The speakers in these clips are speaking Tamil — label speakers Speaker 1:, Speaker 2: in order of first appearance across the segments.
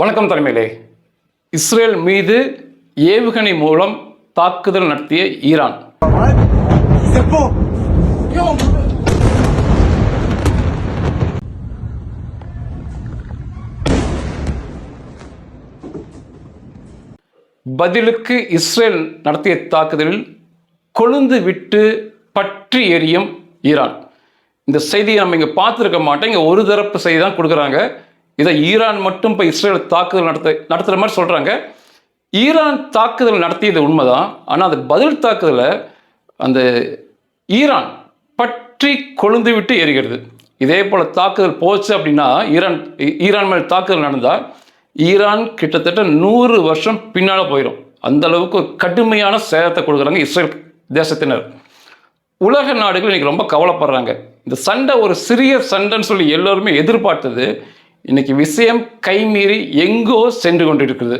Speaker 1: வணக்கம் தலைமையிலே. இஸ்ரேல் மீது ஏவுகணை மூலம் தாக்குதல் நடத்திய ஈரான். பதிலுக்கு இஸ்ரேல் நடத்திய தாக்குதலில் கொழுந்து விட்டு பற்றி எரியும் ஈரான். இந்த செய்தியை நம்ம இங்கே பார்த்துருக்க மாட்டோம். இங்கே ஒரு தரப்பு செய்தி தான் கொடுக்குறாங்க. இதை ஈரான் மட்டும் இப்போ இஸ்ரேல் தாக்குதல் நடத்த நடத்துகிற மாதிரி சொல்கிறாங்க ஈரான் தாக்குதல் நடத்தியது உண்மைதான். ஆனால் அது பதில் தாக்குதலை அந்த ஈரான் பற்றி கொழுந்து விட்டு எரிகிறது. இதே போல் தாக்குதல் போச்சு அப்படின்னா ஈரான் ஈரான் மேல் தாக்குதல் நடந்தால் ஈரான் கிட்டத்தட்ட நூறு வருஷம் பின்னால் போயிடும் அந்த அளவுக்கு ஒரு கடுமையான சேதத்தை கொடுக்குறாங்க இஸ்ரேல் தேசத்தினர். உலக நாடுகள் இன்றைக்கி ரொம்ப கவலைப்படுறாங்க. இந்த சண்டை ஒரு சிறிய சண்டைன்னு சொல்லி எல்லோருமே எதிர்பார்த்தது. இன்னைக்கு விஷயம் கைமீறி எங்கோ சென்று கொண்டிருக்கிறது.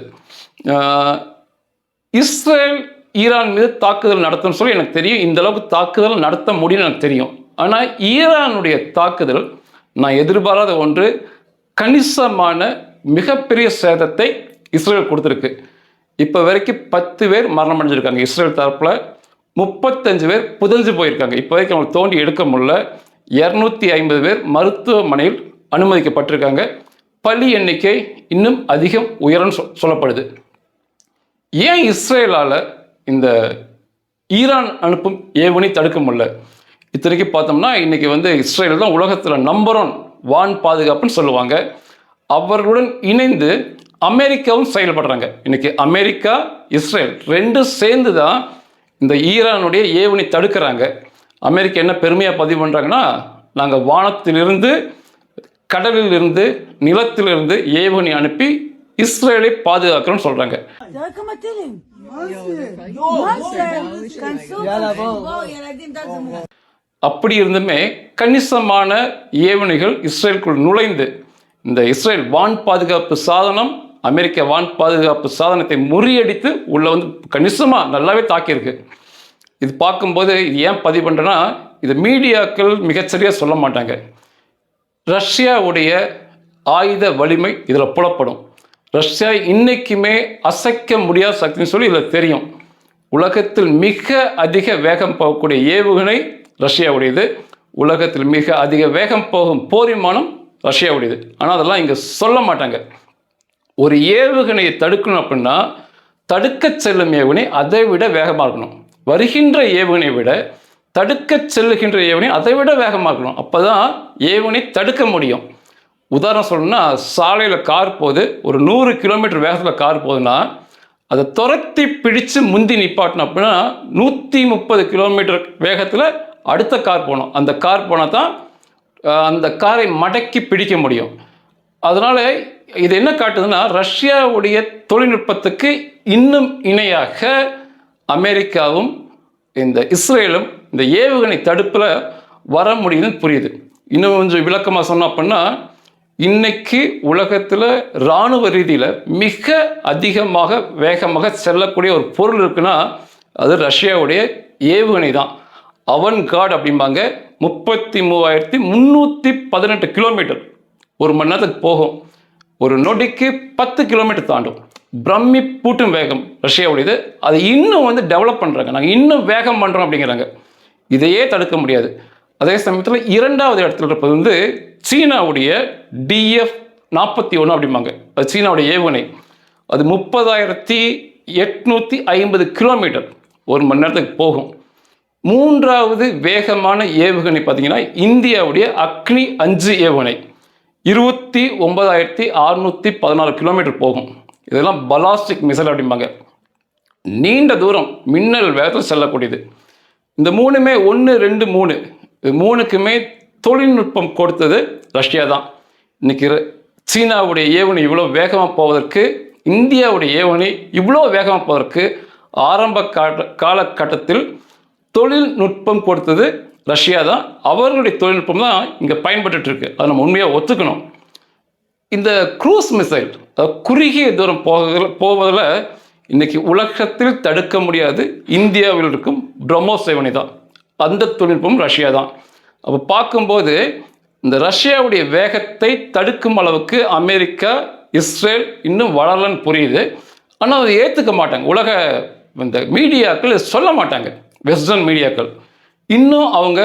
Speaker 1: இஸ்ரேல் ஈரான் மீது தாக்குதல் நடத்தும் சொல்லி எனக்கு தெரியும். இந்த அளவுக்கு தாக்குதல் நடத்த முடியும்னு எனக்கு தெரியும். ஆனால் ஈரானுடைய தாக்குதல் நான் எதிர்பாராத ஒன்று கணிசமான மிகப்பெரிய சேதத்தை இஸ்ரேல் கொடுத்துருக்கு. இப்போ வரைக்கும் பத்து பேர் மரணம் அடைஞ்சிருக்காங்க. இஸ்ரேல் தரப்பில் முப்பத்தஞ்சு பேர் புதஞ்சு போயிருக்காங்க. இப்போ வரைக்கும் அவங்களை தோண்டி எடுக்க முடியல. இரநூத்தி ஐம்பது பேர் மருத்துவமனையில் அனுமதிக்கப்பட்டிருக்காங்க. பலி எண்ணிக்கை இன்னும் அதிகம் உயரம் சொ- சொல்லப்படுது. ஏன் இஸ்ரேலால் இந்த ஈரான் அனுப்பும் ஏவுகணை தடுக்க முடியல? இத்தனைக்கு பார்த்தோம்னா இன்றைக்கி வந்து இஸ்ரேல் தான் உலகத்தில் நம்பர் ஒன் வான் பாதுகாப்புன்னு சொல்லுவாங்க. அவர்களுடன் இணைந்து அமெரிக்காவும் செயல்படுறாங்க. இன்றைக்கி அமெரிக்கா இஸ்ரேல் ரெண்டும் சேர்ந்து தான் இந்த ஈரானுடைய ஏவுகணை தடுக்கிறாங்க. அமெரிக்கா என்ன பெருமையாக பதிவு பண்ணுறாங்கன்னா நாங்கள் வானத்திலிருந்து கடலிலிருந்து நிலத்திலிருந்து ஏவனி அனுப்பி இஸ்ரேலை
Speaker 2: பாதுகாக்கணும்னு சொல்றாங்க.
Speaker 1: அப்படி இருந்துமே கணிசமான ஏவணிகள் இஸ்ரேலுக்குள் நுழைந்து இந்த இஸ்ரேல் வான் பாதுகாப்பு சாதனம் அமெரிக்க வான் பாதுகாப்பு சாதனத்தை முறியடித்து உள்ள வந்து கணிசமாக நல்லாவே தாக்கியிருக்கு. இது பார்க்கும்போது இது ஏன் பதிவு பண்ணுறேன்னா இது மீடியாக்கள் மிகச்சரியாக சொல்ல மாட்டாங்க. ரஷ்யாவுடைய ஆயுத வலிமை இதில் புலப்படும். ரஷ்யா இன்னைக்குமே அசைக்க முடியாத சக்தின்னு சொல்லி இதில் தெரியும். உலகத்தில் மிக அதிக வேகம் போகக்கூடிய ஏவுகணை ரஷ்யாவுடையது. உலகத்தில் மிக அதிக வேகம் போகும் போர் விமானம் ரஷ்யாவுடையது. ஆனால் அதெல்லாம் இங்கே சொல்ல மாட்டாங்க. ஒரு ஏவுகணையை தடுக்கணும் அப்படின்னா தடுக்க செல்லும் ஏவுகணை அதை விட வேகமாக இருக்கணும். வருகின்ற ஏவுகணையை விட தடுக்க செல்லுகின்ற ஏவனை அதை விட வேகமாக்கணும் அப்போ தான் ஏவனை தடுக்க முடியும். உதாரணம் சொல்லணும்னா சாலையில் கார் போகுது ஒரு நூறு கிலோமீட்டர் வேகத்தில் கார் போகுதுன்னா அதை துரத்தி பிடிச்சு முந்தி நிப்பாட்டணும் அப்படின்னா நூற்றி முப்பது கிலோமீட்டர் வேகத்தில் அடுத்த கார் போகணும். அந்த கார் போனால் தான் அந்த காரை மடக்கி பிடிக்க முடியும். அதனால் இது என்ன காட்டுதுன்னா ரஷ்யாவுடைய தொழில்நுட்பத்துக்கு இன்னும் இணையாக அமெரிக்காவும் இந்த இஸ்ரேலும் இந்த ஏவுகணை தடுப்பில் வர முடியுதுன்னு புரியுது. இன்னும் கொஞ்சம் விளக்கமாக சொன்னோம் அப்படின்னா இன்னைக்கு உலகத்தில் இராணுவ ரீதியில் மிக அதிகமாக வேகமாக செல்லக்கூடிய ஒரு பொருள் இருக்குன்னா அது ரஷ்யாவுடைய ஏவுகணை தான். அவன் கார்டு அப்படிம்பாங்க. முப்பத்தி மூவாயிரத்தி முந்நூற்றி பதினெட்டு கிலோமீட்டர். ஒரு மணி நேரத்துக்கு போகும். ஒரு நொடிக்கு பத்து கிலோமீட்டர் தாண்டும். பிரம்மி பூட்டும் வேகம் ரஷ்யாவுடையது. அதை இன்னும் வந்து டெவலப் பண்ணுறாங்க நாங்கள் இன்னும் வேகம் பண்ணுறோம் அப்படிங்கிறாங்க. இதையே தடுக்க முடியாது. அதே சமயத்தில் இரண்டாவது இடத்துல இருப்பது வந்து சீனாவுடைய டிஎஃப் நாற்பத்தி ஒன்று அப்படிம்பாங்க. அது சீனாவுடைய ஏவுகணை. அது முப்பதாயிரத்தி எட்நூற்றி ஐம்பது கிலோமீட்டர் ஒரு மணி நேரத்துக்கு போகும். மூன்றாவது வேகமான ஏவுகணை பார்த்தீங்கன்னா இந்தியாவுடைய அக்னி அஞ்சு ஏவுகணை. இருபத்தி ஒன்பதாயிரத்தி அறுநூற்றி பதினாறு கிலோமீட்டர் போகும். இதெல்லாம் பலாஸ்டிக் மிசைல் அப்படிம்பாங்க. நீண்ட தூரம் மின்னல் வேகத்தில் செல்லக்கூடியது. இந்த மூணுமே ஒன்று ரெண்டு மூணு. மூணுக்குமே தொழில்நுட்பம் கொடுத்தது ரஷ்யா தான். இன்னைக்கு சீனாவுடைய ஏவணி இவ்வளோ வேகமாக போவதற்கு இந்தியாவுடைய ஏவணி இவ்வளோ வேகமாக போவதற்கு ஆரம்ப கால காலகட்டத்தில் தொழில்நுட்பம் கொடுத்தது ரஷ்யா தான். அவர்களுடைய தொழில்நுட்பம் தான் இங்கே பயன்பட்டுருக்கு அதை நம்ம உண்மையாக ஒத்துக்கணும். இந்த க்ரூஸ் மிசைல் அதாவது குறுகிய தூரம் போக போவதில் இன்னைக்கு உலகத்தில் தடுக்க முடியாது. இந்தியாவில் இருக்கும் பிரம்மோஸ் சேவனி தான். அந்த தொழில்நுட்பம் ரஷ்யா தான். அப்போ பார்க்கும்போது இந்த ரஷ்யாவுடைய வேகத்தை தடுக்கும் அளவுக்கு அமெரிக்கா இஸ்ரேல் இன்னும் வளரலன்னு புரியுது. ஆனால் அதை ஏற்றுக்க மாட்டாங்க. உலக இந்த மீடியாக்கள் சொல்ல மாட்டாங்க. வெஸ்டர்ன் மீடியாக்கள். இன்னும் அவங்க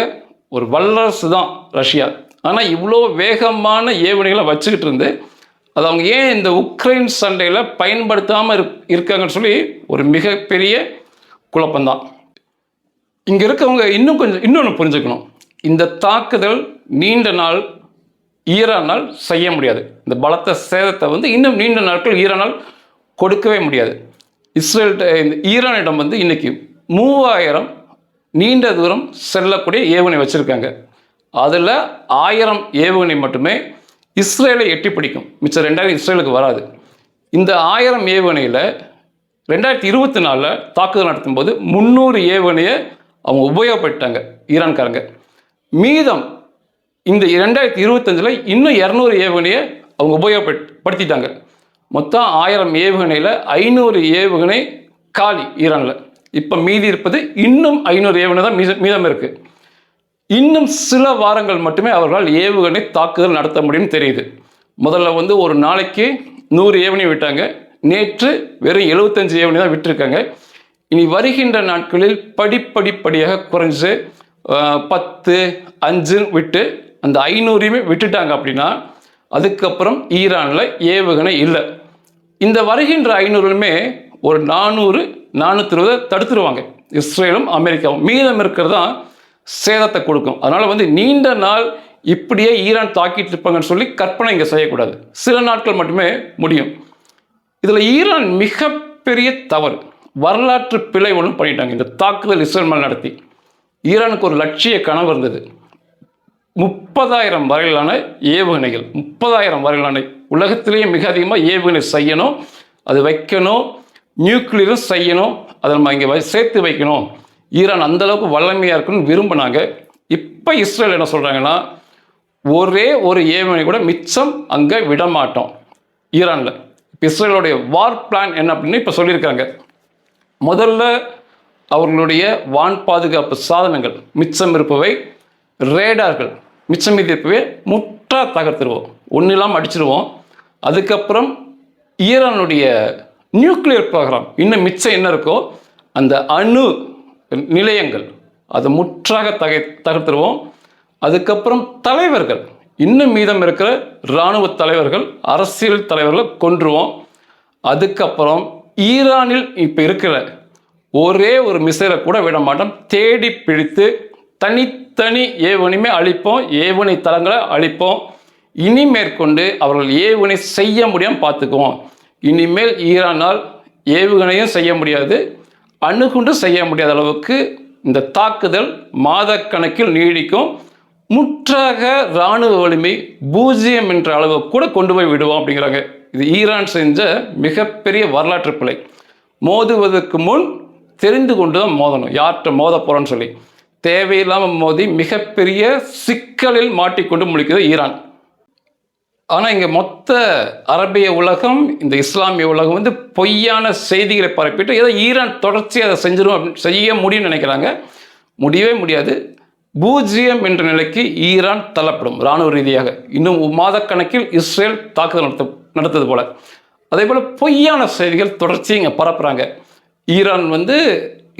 Speaker 1: ஒரு வல்லரசு தான் ரஷ்யா. ஆனால் இவ்வளோ வேகமான ஏவுகணைகளை வச்சுக்கிட்டு இருந்து அது அவங்க ஏன் இந்த உக்ரைன் சண்டையில் பயன்படுத்தாமல் இருக் இருக்காங்கன்னு சொல்லி ஒரு மிகப்பெரிய குழப்பம்தான். இங்கே இருக்கவங்க இன்னும் கொஞ்சம் இன்னொன்று புரிஞ்சுக்கணும். இந்த தாக்குதல் நீண்ட நாள் ஈரானால் செய்ய முடியாது. இந்த பலத்த சேதத்தை வந்து இன்னும் நீண்ட நாட்கள் ஈரானால் கொடுக்கவே முடியாது. இஸ்ரேல் இந்த ஈரானிடம் வந்து இன்றைக்கி மூவாயிரம் நீண்ட தூரம் செல்லக்கூடிய ஏவுகணை வச்சுருக்காங்க. அதில் ஆயிரம் ஏவுகணை மட்டுமே இஸ்ரேலை எட்டி பிடிக்கும். மிச்சம் ரெண்டாயிரம் இஸ்ரேலுக்கு வராது. இந்த ஆயிரம் ஏவுகணையில் ரெண்டாயிரத்தி இருபத்தி நாலில் தாக்குதல் நடத்தும்போது முந்நூறு ஏவுகணையை அவங்க உபயோகப்பட்டாங்க ஈரான்காரங்க. மீதம் இந்த ரெண்டாயிரத்தி இருபத்தஞ்சில் இன்னும் இரநூறு ஏவுகணையை அவங்க உபயோகப்படுத்திட்டாங்க மொத்தம் ஆயிரம் ஏவுகணையில் ஐநூறு ஏவுகணை காலி ஈரானில். இப்போ மீதி இருப்பது இன்னும் ஐநூறு ஏவுகணை தான் மீதம் மீதம் இருக்குது இன்னும் சில வாரங்கள் மட்டுமே அவர்களால் ஏவுகணை தாக்குதல் நடத்த முடியும்னு தெரியுது. முதல்ல வந்து ஒரு நாளைக்கு நூறு ஏவணி விட்டாங்க. நேற்று வெறும் எழுபத்தஞ்சு ஏவணி தான் விட்டுருக்காங்க. இனி வருகின்ற நாட்களில் படிப்படிப்படியாக குறைஞ்சு பத்து அஞ்சு விட்டு அந்த ஐநூறையுமே விட்டுட்டாங்க அப்படின்னா அதுக்கப்புறம் ஈரானில் ஏவுகணை இல்லை. இந்த வருகின்ற ஐநூறுமே ஒரு நானூறு நானூற்றி இருபதை தடுத்துருவாங்க. இஸ்ரேலும் அமெரிக்காவும் மீதம் இருக்கிறது தான் சேதத்தை கொடுக்கும். அதனால் வந்து நீண்ட நாள் இப்படியே ஈரான் தாக்கிட்டு இருப்பாங்கன்னு சொல்லி கற்பனை இங்கே செய்யக்கூடாது. சில நாட்கள் மட்டுமே முடியும். இதில் ஈரான் மிகப்பெரிய தவறு. வரலாற்று பிழை ஒன்றும் பண்ணிட்டாங்க. இந்த தாக்குதல் இஸ்ரேல் மேல் நடத்தி. ஈரானுக்கு ஒரு லட்சிய கனவு இருந்தது. முப்பதாயிரம் வரையிலான ஏவுகணைகள் முப்பதாயிரம் வரையிலான உலகத்திலேயே மிக அதிகமாக ஏவுகணை செய்யணும் அது வைக்கணும் நியூக்ளியரும் செய்யணும் அதை நம்ம இங்கே சேர்த்து வைக்கணும். ஈரான் அந்தளவுக்கு வல்லமையாக இருக்குன்னு விரும்பினாங்க. இப்போ இஸ்ரேல் என்ன சொல்கிறாங்கன்னா ஒரே ஒரு ஏவுகணை கூட மிச்சம் அங்கே விட மாட்டோம் ஈரானில். இப்போ இஸ்ரேலுடைய வார் பிளான் என்ன அப்படின்னு இப்போ சொல்லியிருக்காங்க. முதல்ல அவர்களுடைய வான் பாதுகாப்பு சாதனங்கள் மிச்சம் இருப்பவை ரேடார்கள். மிச்சம் மீதி இருப்பவை முற்றா தகர்த்துருவோம். ஒன்றும் இல்லாமல் அடிச்சிருவோம். அதுக்கப்புறம் ஈரானுடைய நியூக்ளியர் ப்ரோக்ராம் இன்னும் மிச்சம் என்ன இருக்கோ அந்த அணு நிலையங்கள். அதை முற்றாக தகை தகர்த்துருவோம். அதுக்கப்புறம் தலைவர்கள். இன்னும் மீதம் இருக்கிற இராணுவ தலைவர்கள் அரசியல் தலைவர்களை கொன்றுவோம். அதுக்கப்புறம் ஈரானில் இப்போ இருக்கிற ஒரே ஒரு மிசைலை கூட விட மாட்டோம். தேடி பிடித்து தனித்தனி ஏவுகணையுமே அழிப்போம். ஏவனை தளங்களை அழிப்போம். இனி மேற்கொண்டு அவர்கள் ஏவுகணை செய்ய முடியாமல் பார்த்துக்குவோம். இனிமேல் ஈரானால் ஏவுகணையும் செய்ய முடியாது. அணுகுண்டு செய்ய முடியாத அளவுக்கு இந்த தாக்குதல் மாதக்கணக்கில் நீடிக்கும். முற்றாக இராணுவ வலிமை பூஜ்ஜியம் என்ற அளவு கூட கொண்டு போய் விடுவோம் அப்படிங்கிறாங்க. இது ஈரான் செஞ்ச மிகப்பெரிய வரலாற்று பிழை. மோதுவதற்கு முன் தெரிந்து கொண்டு தான் மோதணும். யார்கிட்ட மோத போகிறோன்னு சொல்லி. தேவையில்லாமல் மோதி மிகப்பெரிய சிக்கலில் மாட்டிக்கொண்டு முடிக்கிறது ஈரான். ஆனால் இங்கே மொத்த அரபிய உலகம் இந்த இஸ்லாமிய உலகம் வந்து பொய்யான செய்திகளை பரப்பிட்டு ஏதோ ஈரான் தொடர்ச்சி அதை செஞ்சிடும் அப்படின்னு செய்ய முடியும்னு நினைக்கிறாங்க. முடியவே முடியாது. பூஜ்ஜியம் என்ற நிலைக்கு ஈரான் தள்ளப்படும் இராணுவ ரீதியாக. இன்னும் மாதக்கணக்கில் இஸ்ரேல் தாக்குதல் நடத்த நடத்தது போல. அதே போல் பொய்யான செய்திகள் தொடர்ச்சி இங்கே பரப்புகிறாங்க ஈரான் வந்து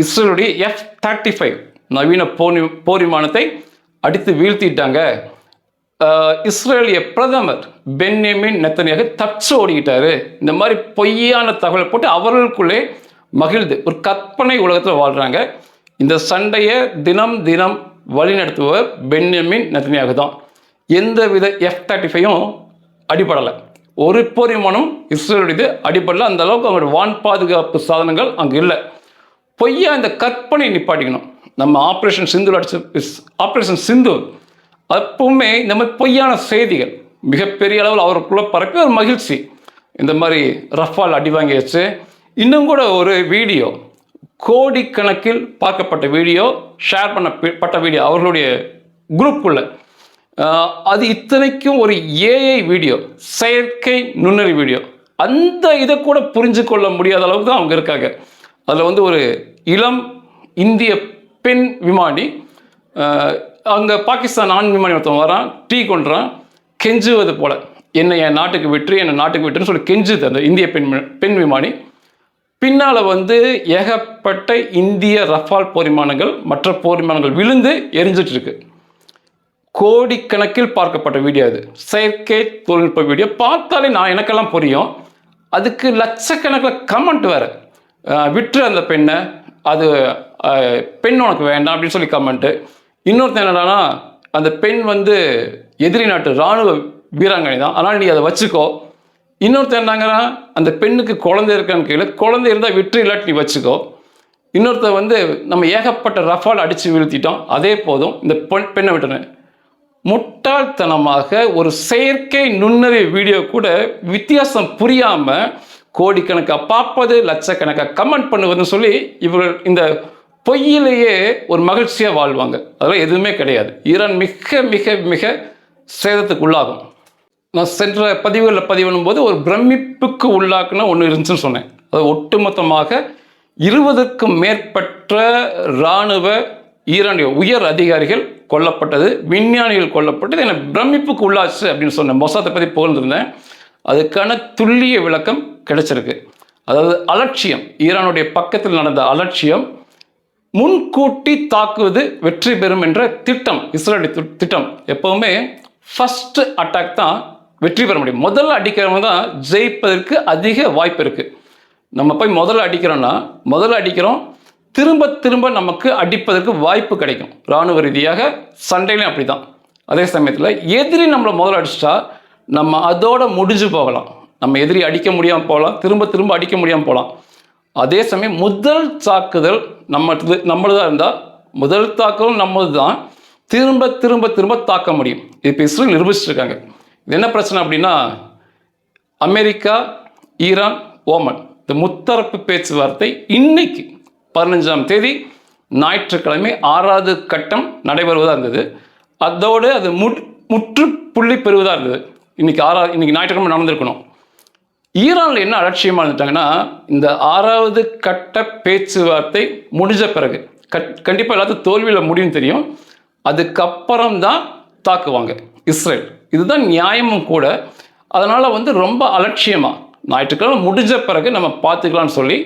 Speaker 1: இஸ்ரேலுடைய எஃப் தேர்ட்டி ஃபைவ் நவீன போர் போர் விமானத்தை அடித்து வீழ்த்திட்டாங்க. இஸ்ரேலிய பிரதமர் பென்யமின் நெத்தனியாக தச்சு ஓடிக்கிட்டாரு. இந்த மாதிரி பொய்யான தகவலை போட்டு அவர்களுக்குள்ளே மகிழ்ந்து ஒரு கற்பனை உலகத்தில் வாழ்கிறாங்க இந்த சண்டையை தினம் தினம் வழிநடத்துபவர் பென்யமின் நெத்தனியாக தான் எந்த வித எஃப் தேர்ட்டி ஃபைவும் அடிபடலை. ஒரு போர் இஸ்ரேலுடையது அடிப்படல அந்த அளவுக்கு அவங்களோட வான் பாதுகாப்பு சாதனங்கள் அங்கே இல்லை. பொய்யா இந்த கற்பனை நிப்பாட்டிக்கணும். நம்ம ஆப்ரேஷன் சிந்து அடிச்ச ஆப்ரேஷன் சிந்து அப்பவுமே இந்த மாதிரி பொய்யான செய்திகள் மிகப்பெரிய அளவில் அவருக்குள்ளே பறக்க ஒரு மகிழ்ச்சி. இந்த மாதிரி ரஃபால் அடி வாங்கியாச்சு. இன்னும் கூட ஒரு வீடியோ கோடிக்கணக்கில் பார்க்கப்பட்ட வீடியோ ஷேர் பண்ணப்பட்ட வீடியோ அவர்களுடைய குரூப்புள்ள அது இத்தனைக்கும் ஒரு ஏஐ வீடியோ செயற்கை நுண்ணறி வீடியோ. அந்த இதை கூட புரிஞ்சு கொள்ள முடியாத அளவுக்கு தான் அவங்க இருக்காங்க. அதில் வந்து ஒரு இளம் இந்திய பெண் விமானி அங்கே பாகிஸ்தான் ஆண் விமானி ஒருத்தன் வரான் டீ கொண்டுறான் கெஞ்சுவது போல. என்னை என் நாட்டுக்கு விட்டு என்னை நாட்டுக்கு விட்டுன்னு சொல்லி கெஞ்சுது அந்த இந்திய பெண் பெண் விமானி. பின்னால் வந்து ஏகப்பட்ட இந்திய ரஃபால் போர் விமானங்கள் மற்ற போர் விமானங்கள் விழுந்து எரிஞ்சிட்டு இருக்கு கோடிக்கணக்கில் பார்க்கப்பட்ட வீடியோ அது. செயற்கை தொழில்நுட்ப வீடியோ. பார்த்தாலே நான் எனக்கெல்லாம் புரியும். அதுக்கு லட்சக்கணக்கில் கமெண்ட் வேறு. விட்டுரு அந்த பெண்ணை. அது பெண் உனக்கு வேண்டாம் அப்படின்னு சொல்லி கமெண்ட்டு இன்னொருத்தன் என்னடானா அந்த பெண் வந்து எதிரி நாட்டு இராணுவ வீராங்கனை தான். ஆனால் நீ அதை வச்சுக்கோ. இன்னொருத்தர் என்னங்கன்னா அந்த பெண்ணுக்கு குழந்தை இருக்கான்னு கேளு. குழந்தை இருந்தால் வெற்றி இல்லாட்டி நீ வச்சுக்கோ. இன்னொருத்தர் வந்து நம்ம ஏகப்பட்ட ரஃபால் அடித்து வீழ்த்திட்டோம். அதே போதும் இந்த பெண் பெண்ணை விட்டுறேன். முட்டாள்தனமாக ஒரு செயற்கை நுண்ணறிவு வீடியோ கூட வித்தியாசம் புரியாமல் கோடிக்கணக்காக பார்ப்பது லட்சக்கணக்காக கமெண்ட் பண்ணுவதுன்னு சொல்லி இவர்கள் இந்த பொய்யிலேயே ஒரு மகிழ்ச்சியாக வாழ்வாங்க. அதெல்லாம் எதுவுமே கிடையாது. ஈரான் மிக மிக மிக சேதத்துக்கு உள்ளாகும் நான் சென்ற பதிவுகளில் பதிவு போது ஒரு பிரமிப்புக்கு உள்ளாக்குனா ஒன்று இருந்துச்சுன்னு சொன்னேன். அது ஒட்டுமொத்தமாக இருபதுக்கும் மேற்பட்ட இராணுவ ஈரானிய உயர் அதிகாரிகள் கொல்லப்பட்டது விஞ்ஞானிகள் கொல்லப்பட்டது. என்னை பிரமிப்புக்கு உள்ளாச்சு அப்படின்னு சொன்னேன். மொசாத்தை பற்றி புகழ்ந்திருந்தேன். அதுக்கான துல்லிய விளக்கம் கிடைச்சிருக்கு. அதாவது அலட்சியம். ஈரானுடைய பக்கத்தில் நடந்த அலட்சியம் முன்கூட்டி தாக்குவது வெற்றி பெறும் என்ற திட்டம் இஸ்ரேலுடைய திட்டம். எப்பவுமே ஃபர்ஸ்ட் அட்டாக் தான் வெற்றி பெற முடியும். முதல்ல அடிக்கிறவங்க தான் ஜெயிப்பதற்கு அதிக வாய்ப்பு இருக்குது நம்ம போய் முதல்ல அடிக்கிறோம்னா முதல்ல அடிக்கிறோம் திரும்ப திரும்ப நமக்கு அடிப்பதற்கு வாய்ப்பு கிடைக்கும். இராணுவ ரீதியாக சண்டையிலும் அப்படி தான் அதே சமயத்தில் எதிரி நம்மளை முதல்ல அடிச்சிட்டா நம்ம அதோட முடிஞ்சு போகலாம். நம்ம எதிரி அடிக்க முடியாமல் போகலாம் திரும்ப திரும்ப அடிக்க முடியாமல் போகலாம். அதே சமயம் முதல் தாக்குதல் நம்ம நம்மளதாக இருந்தால் முதல் தாக்குதல் நம்மளது தான் திரும்ப திரும்ப திரும்ப தாக்க முடியும். இப்போ இஸ்ரேல் நிரூபிச்சிருக்காங்க. இது என்ன பிரச்சனை அப்படின்னா அமெரிக்கா ஈரான் ஓமன். இந்த முத்தரப்பு பேச்சுவார்த்தை இன்னைக்கு பதினஞ்சாம் தேதி ஞாயிற்றுக்கிழமை ஆறாவது கட்டம் நடைபெறுவதாக இருந்தது. அதோடு அது முட் முற்று புள்ளி பெறுவதாக இருந்தது. இன்னைக்கு ஆறா இன்னைக்கு ஞாயிற்றுக்கிழமை நடந்திருக்கணும். ஈரானில் என்ன அலட்சியமாக இருந்துட்டாங்கன்னா இந்த ஆறாவது கட்ட பேச்சுவார்த்தை முடிஞ்ச பிறகு கட் கண்டிப்பாக எல்லாத்தையும் தோல்வியில் முடியும் தெரியும். அதுக்கப்புறம் தான் தாக்குவாங்க இஸ்ரேல். இதுதான் நியாயமும் கூட. அதனால் வந்து ரொம்ப அலட்சியமாக ஞாயிற்றுக்கிழமை முடிஞ்ச பிறகு நம்ம பார்த்துக்கலாம்னு சொல்லி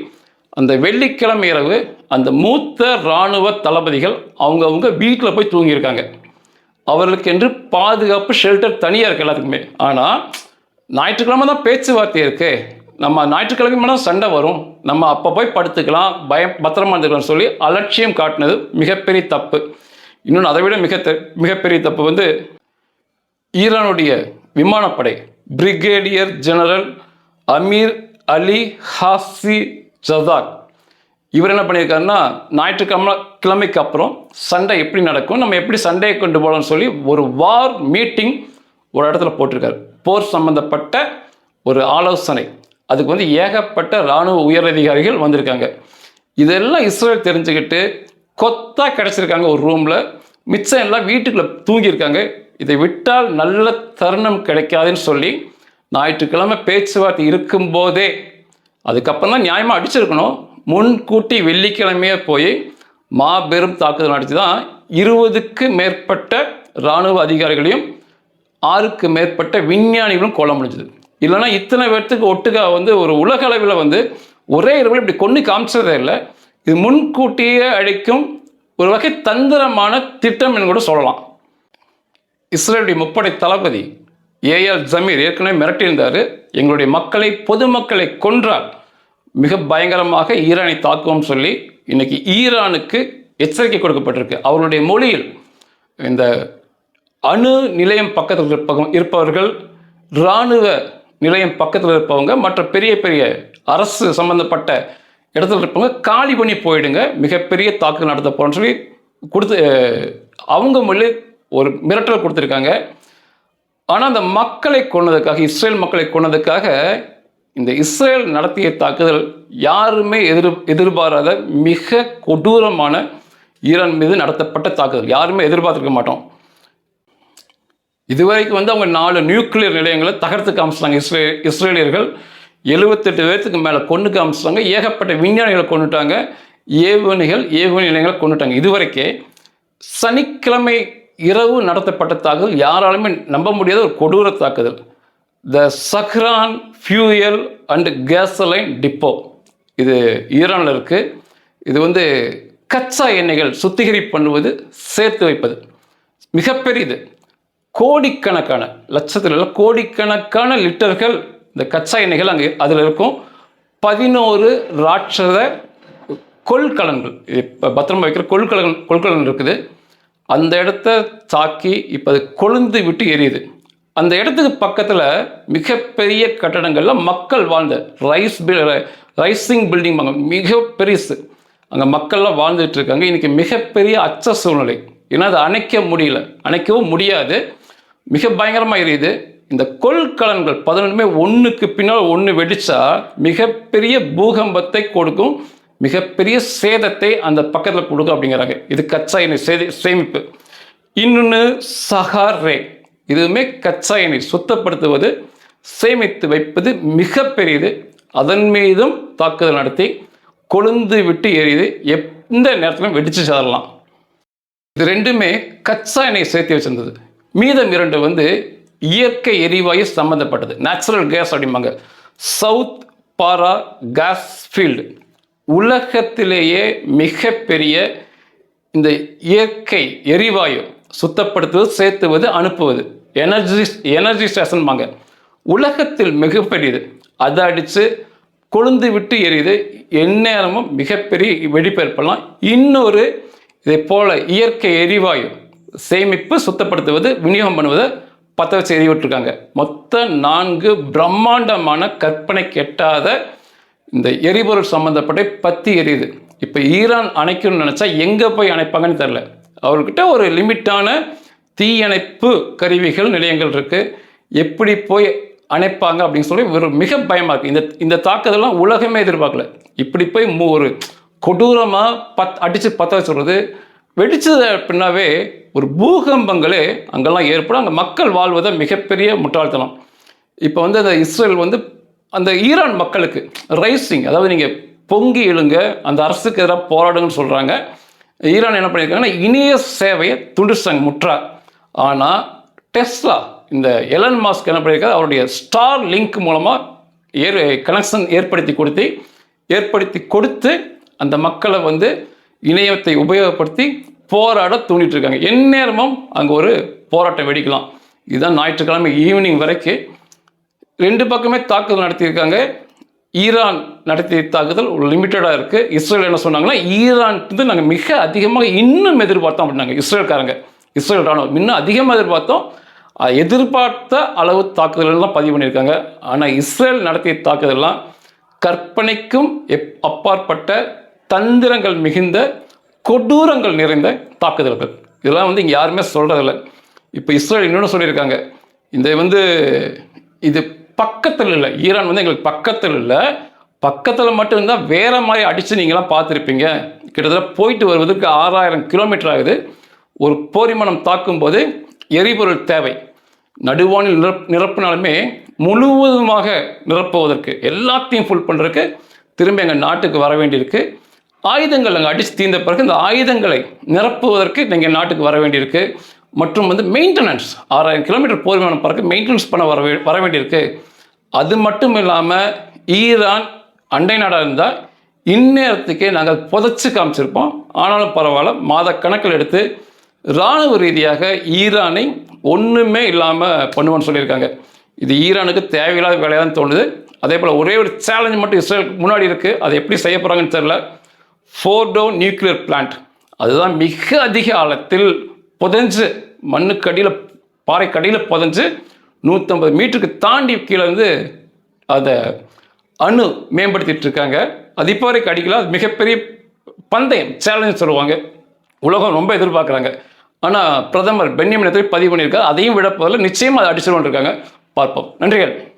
Speaker 1: அந்த வெள்ளிக்கிழமை இரவு அந்த மூத்த இராணுவ தளபதிகள் அவங்கவுங்க வீட்டில் போய் தூங்கியிருக்காங்க. அவர்களுக்கு என்று பாதுகாப்பு ஷெல்டர் தனியாக இருக்குது எல்லாத்துக்குமே. ஆனால் ஞாயிற்றுக்கிழமை தான் பேச்சுவார்த்தை இருக்கு. நம்ம ஞாயிற்றுக்கிழமை தான் சண்டை வரும். நம்ம அப்போ போய் படுத்துக்கலாம் பயம் பத்திரமா இருந்துக்கலாம் சொல்லி அலட்சியம் காட்டினது மிகப்பெரிய தப்பு. இன்னொன்று அதை விட மிக தெ- மிகப்பெரிய தப்பு வந்து ஈரானுடைய விமானப்படை. Brigadier general Amir Ali Hajizadeh இவர் என்ன பண்ணியிருக்காருன்னா ஞாயிற்றுக்கிழமை கிழமைக்கு அப்புறம் சண்டை எப்படி நடக்கும் நம்ம எப்படி சண்டையை கொண்டு போகலாம்னு சொல்லி ஒரு வார் மீட்டிங் ஒரு இடத்துல போட்டிருக்காரு. போர் சம்பந்தப்பட்ட ஒரு ஆலோசனை. அதுக்கு வந்து ஏகப்பட்ட இராணுவ உயரதிகாரிகள் வந்திருக்காங்க. இதெல்லாம் இஸ்ரேல் தெரிஞ்சுக்கிட்டு கொத்தா கிடச்சிருக்காங்க ஒரு ரூமில் மிச்சம் எல்லாம் வீட்டுக்குள்ளே தூங்கியிருக்காங்க. இதை விட்டால் நல்ல தருணம் கிடைக்காதுன்னு சொல்லி ஞாயிற்றுக்கிழமை பேச்சுவார்த்தை இருக்கும்போதே அதுக்கப்புறம் தான் நியாயமாக அடிச்சிருக்கணும். முன்கூட்டி வெள்ளிக்கிழமையே போய் மாபெரும் தாக்குதல் நடத்தி தான் இருபதுக்கு மேற்பட்ட இராணுவ அதிகாரிகளையும் ஆறுக்கு மேற்பட்ட விஞ்ஞானிகளும் கொல்ல முடிஞ்சது இல்லைன்னா இத்தனை பேர்த்துக்கு ஒட்டுக்கா வந்து ஒரு உலக அளவில் வந்து ஒரே இரவில் இப்படி கொண்டு காமிச்சதே இல்லை. இது முன்கூட்டியே அழிக்கும் ஒரு வகை தந்திரமான திட்டம் என்று கூட சொல்லலாம். இஸ்ரேலுடைய முப்படை தளபதி ஏஎல் ஜமீர் ஏற்கனவே மிரட்டியிருந்தார். எங்களுடைய மக்களை பொதுமக்களை கொன்றால் மிக பயங்கரமாக ஈரானை தாக்குவோம் சொல்லி இன்னைக்கு ஈரானுக்கு எச்சரிக்கை கொடுக்கப்பட்டிருக்கு. அவருடைய மொழியில் இந்த அணு நிலையம் பக்கத்தில் இருப்பவங்க இருப்பவர்கள் இராணுவ நிலையம் பக்கத்தில் இருப்பவங்க மற்ற பெரிய பெரிய அரசு சம்பந்தப்பட்ட இடத்துல இருப்பவங்க காலி பண்ணி போயிடுங்க. மிகப்பெரிய தாக்குதல் நடத்த போறோம்னு சொல்லி கொடுத்து அவங்க மொழி ஒரு மிரட்டல் கொடுத்துருக்காங்க. ஆனால் அந்த மக்களை கொன்னதுக்காக இஸ்ரேல் மக்களை கொன்னதுக்காக இந்த இஸ்ரேல் நடத்திய தாக்குதல் யாருமே எதிர் எதிர்பாராத மிக கொடூரமான ஈரான் மீது நடத்தப்பட்ட தாக்குதல். யாருமே எதிர்பார்த்திருக்க மாட்டோம். இதுவரைக்கும் வந்து அவங்க நாலு நியூக்ளியர் நிலையங்களை தகர்த்து காமிச்சிட்டாங்க. இஸ்ரே இஸ்ரேலியர்கள் எழுபத்தெட்டு பேர்த்துக்கு மேலே கொண்டு காமிச்சிட்டாங்க. ஏகப்பட்ட விஞ்ஞானிகளை கொண்டுட்டாங்க ஏவுகணைகள் ஏவுகணை நிலையங்களை கொண்டுட்டாங்க இதுவரைக்கே சனிக்கிழமை இரவு நடத்தப்பட்ட தாக்குதல் யாராலுமே நம்ப முடியாத ஒரு கொடூர தாக்குதல். The Shahran fuel and gasoline depot இது ஈரானில் இருக்குது இது வந்து கச்சா எண்ணெய்கள் சுத்திகரிப்பு பண்ணுவது சேர்த்து வைப்பது. மிகப்பெரியது. கோடிக்கணக்கான லட்சத்தில் உள்ள கோடிக்கணக்கான லிட்டர்கள் இந்த கச்சா எண்ணெய்கள் அங்கே அதில் இருக்கும். பதினோரு ராட்சத கொள்கலன்கள் இப்போ பத்திரமா வைக்கிற கொள்கலன் கொள்கலன் இருக்குது. அந்த இடத்த தாக்கி இப்போ அது கொழுந்து விட்டு எரியுது. அந்த இடத்துக்கு பக்கத்தில் மிகப்பெரிய கட்டடங்களில் மக்கள் வாழ்ந்த ரைஸ் ரைசிங் பில்டிங் மிக பெருசு. அங்கே மக்கள்லாம் வாழ்ந்துட்டு இருக்காங்க. இன்றைக்கி மிகப்பெரிய அச்ச சூழ்நிலை. ஏன்னா அதை அணைக்க முடியல. அணைக்கவும் முடியாது. மிக பயங்கரமாக எரியுது. இந்த கொள்கலன்கள் பதினொன்றுமே ஒன்றுக்கு பின்னால் ஒன்று வெடித்தா மிகப்பெரிய பூகம்பத்தை கொடுக்கும் மிகப்பெரிய சேதத்தை அந்த பக்கத்தில் கொடுக்கும் அப்படிங்கிறாங்க. இது கச்சா எண்ணெய் சேதி சேமிப்பு. இன்னொன்று சஹாரே இதுவுமே கச்சா எண்ணெய் சுத்தப்படுத்துவது சேமித்து வைப்பது மிகப்பெரியது. அதன் மீதும் தாக்குதல் நடத்தி கொழுந்து விட்டு எரியுது. எந்த நேரத்திலும் வெடித்து சேரலாம் இது ரெண்டுமே கச்சா எண்ணெய் சேர்த்து வச்சிருந்தது. மீதம் இரண்டு வந்து இயற்கை எரிவாயு சம்மந்தப்பட்டது நேச்சுரல் கேஸ் அப்படிம்பாங்க. சவுத் பாரா கேஸ் ஃபீல்டு உலகத்திலேயே மிகப்பெரிய இந்த இயற்கை எரிவாயு சுத்தப்படுத்துவது சேர்த்துவது அனுப்புவது. எனர்ஜி எனர்ஜி ஸ்டேஷன்பாங்க உலகத்தில் மிகப்பெரியது. அதை அடித்து கொழுந்து விட்டு எரியுது. எந்நேரமும் மிகப்பெரிய வெடிப்பு இன்னொரு இதை போல இயற்கை எரிவாயு சேமிப்பு சுத்தப்படுத்துவது விநியோகம் பண்ணுவதை பற்ற வச்சு எரிய மொத்த நான்கு பிரம்மாண்டமான கற்பனை கெட்டாத இந்த எரிபொருள் சம்மந்தப்பட்ட பத்தி எரியுது. இப்போ ஈரான் அணைக்கணும்னு நினச்சா எங்கே போய் அணைப்பாங்கன்னு தெரில அவர்கிட்ட ஒரு லிமிட்டான தீயணைப்பு கருவிகள் நிலையங்கள் இருக்குது எப்படி போய் அணைப்பாங்க அப்படின்னு சொல்லி ஒரு மிக பயமாக இருக்குது இந்த இந்த தாக்குதலாம் உலகமே எதிர்பார்க்கல. இப்படி போய் ஒரு கொடூரமாக பத் அடித்து பற்ற வச்சுடுறது வெடிச்சது அப்படின்னாவே ஒரு பூகம்பங்களே அங்கெல்லாம் ஏற்படும். அங்கே மக்கள் வாழ்வதை மிகப்பெரிய முட்டாள்தனம். இப்போ வந்து அந்த இஸ்ரேல் வந்து அந்த ஈரான் மக்களுக்கு ரைசிங் அதாவது நீங்கள் பொங்கி எழுங்க அந்த அரசுக்கு எதிராக போராடுங்கன்னு சொல்கிறாங்க ஈரான் என்ன பண்ணியிருக்காங்கன்னா இணைய சேவையை துண்டிச்சாங்க முற்றா ஆனால் டெஸ்லா இந்த எலன் மாஸ்க் என்ன பண்ணியிருக்காரு அவருடைய ஸ்டார் லிங்க் மூலமாக ஏர் கனெக்ஷன் ஏற்படுத்தி கொடுத்து ஏற்படுத்தி கொடுத்து அந்த மக்களை வந்து இணையத்தை உபயோகப்படுத்தி போராட தூண்டிட்டு இருக்காங்க எந்நேரமும் அங்கே ஒரு போராட்டம் வெடிக்கலாம். இதுதான் ஞாயிற்றுக்கிழமை ஈவினிங் வரைக்கும் ரெண்டு பக்கமே தாக்குதல் நடத்தியிருக்காங்க. ஈரான் நடத்திய தாக்குதல் ஒரு லிமிட்டடாக இருக்குது இஸ்ரேல் என்ன சொன்னாங்கன்னா ஈரான் வந்து நாங்கள் மிக அதிகமாக இன்னும் எதிர்பார்த்தோம் அப்படின்னாங்க. இஸ்ரேல்காரங்க இஸ்ரேல் ராணுவம் இன்னும் அதிகமாக எதிர்பார்த்தோம். எதிர்பார்த்த அளவு தாக்குதல்கள்லாம் பதிவு பண்ணியிருக்காங்க. ஆனால் இஸ்ரேல் நடத்திய தாக்குதல்லாம் கற்பனைக்கும் எப் அப்பாற்பட்ட தந்திரங்கள் மிகுந்த கொடூரங்கள் நிறைந்த தாக்குதல்கள். இதெல்லாம் வந்து இங்கே யாருமே சொல்கிறதில்ல இப்போ இஸ்ரேல் இன்னொன்று சொல்லியிருக்காங்க. இந்த வந்து இது பக்கத்தில் இல்லை. ஈரான் வந்து எங்களுக்கு பக்கத்தில் இல்லை. பக்கத்தில் மட்டும் இருந்தால் வேறு மாதிரி அடித்து நீங்களாம் பார்த்துருப்பீங்க. கிட்டத்தட்ட போயிட்டு வருவதற்கு ஆறாயிரம் கிலோமீட்டர் ஆகுது. ஒரு போரிமனம் தாக்கும்போது எரிபொருள் தேவை. நடுவானில் நிரப் நிரப்பினாலுமே முழுவதுமாக நிரப்புவதற்கு எல்லாத்தையும் ஃபுல் பண்ணுறதுக்கு திரும்ப எங்கள் நாட்டுக்கு வர வேண்டியிருக்கு. ஆயுதங்கள் அங்கே அடித்து தீர்ந்த பிறகு இந்த ஆயுதங்களை நிரப்புவதற்கு நீங்கள் நாட்டுக்கு வர வேண்டியிருக்கு. மற்றும் வந்து மெயின்டெனன்ஸ் ஆறாயிரம் கிலோமீட்டர் போர் விமானம் பறக்க மெயின்டெனன்ஸ் பண்ண வர வர வேண்டியிருக்கு. அது மட்டும் இல்லாமல் ஈரான் அண்டை நாடாக இருந்தால் இந்நேரத்துக்கே நாங்கள் புதைச்சி காமிச்சிருப்போம். ஆனாலும் பரவாயில்ல மாத கணக்கில் எடுத்து இராணுவ ரீதியாக ஈரானை ஒன்றுமே இல்லாமல் பண்ணுவோன்னு சொல்லியிருக்காங்க. இது ஈரானுக்கு தேவையில்லாத வேலையாக தான் தோணுது. அதே போல் ஒரே ஒரு சேலஞ்ச் மட்டும் இஸ்ரேலுக்கு முன்னாடி இருக்குது அதை எப்படி செய்ய போகிறாங்கன்னு தெரில ஃபோர்டோ நியூக்ளியர் பிளான்ட். அதுதான் மிக அதிக ஆழத்தில் புதஞ்சு மண்ணுக்கடியில் பாறைக்கடியில் புதைஞ்சு நூற்றம்பது மீட்டருக்கு தாண்டி கீழே வந்து அதை அணு மேம்படுத்திட்டு இருக்காங்க. அது இப்போ வரைக்கும் அடிக்கல. அது மிகப்பெரிய பந்தயம் சேலஞ்ச் சொல்லுவாங்க. உலகம் ரொம்ப எதிர்பார்க்குறாங்க. ஆனால் பிரதமர் பென்யமின் பதிவு பண்ணியிருக்காரு. அதையும் விடப்போதில் நிச்சயமாக அதை அடிச்சிருவோன்னு இருக்காங்க பார்ப்போம். நன்றிகள்.